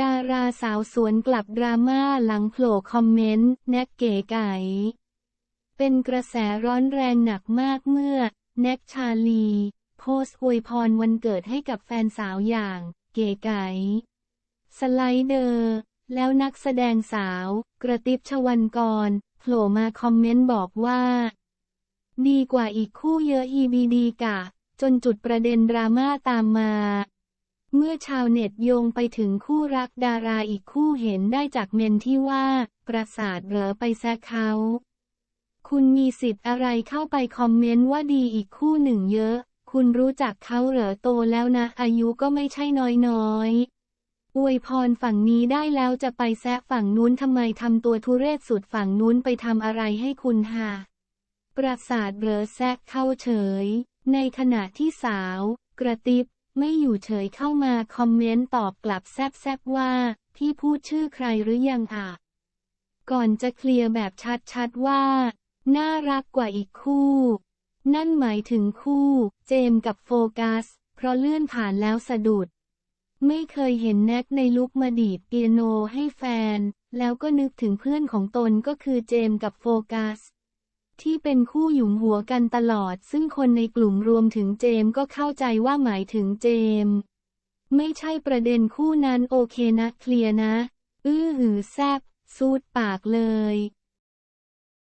ดาราสาวสวนกลับดราม่าหลังโผล่คอมเมนต์แน็กเก๋ไก่เป็นกระแสร้อนแรงหนักมากเมื่อ แน็กชาลี โพสต์อวยพรวันเกิดให้กับแฟนสาวอย่าง เก๋ไก่สไลเดอร์ แล้วนักแสดงสาว กระติบชวันกรโผล่มาคอมเมนต์บอกว่า ดีกว่าอีกคู่เยอะ EBD กะ จนจุดประเด็นดราม่าตามมา เมื่อชาวเน็ตโยงไปถึงคู่รักดาราอีกคู่เห็นได้จากเมนที่ว่า ประสาทเหรอไปแซะเขา คุณมีสิทธิ์อะไรเข้าไปคอมเมนต์ว่าดีอีกคู่หนึ่งเยอะ คุณรู้จักเขาเหรอโตแล้วนะ อายุก็ไม่ใช่น้อยๆ อวยพรฝั่งนี้ได้แล้วจะไปแซะฝั่งนู้นทำไมทำตัวทุเรศสุดฝั่งนู้นไปทำอะไรให้คุณฮะประสาทเหรอแซะเข้าเฉย ในขณะที่สาว กระติบ ไม่อยู่เฉยเข้ามาคอมเมนต์ตอบกลับแซบๆว่า พี่พูดชื่อใครหรือยังอะ ก่อนจะเคลียร์แบบชัดๆว่า น่ารักกว่าอีกคู่ นั่นหมายถึงคู่ เจมกับโฟกัส เพราะเลื่อนผ่านแล้วสะดุด ไม่เคยเห็นแน็กในลุกมาดีดเปียโนให้แฟน แล้วก็นึกถึงเพื่อนของตนก็คือเจมกับโฟกัส ที่เป็นคู่หยุมหัวกันตลอด ซึ่งคนในกลุ่มรวมถึงเจมก็เข้าใจว่าหมายถึงเจม ไม่ใช่ประเด็นคู่นั้นโอเคนะเคลียร์นะ อื้อหือแซบซูดปากเลย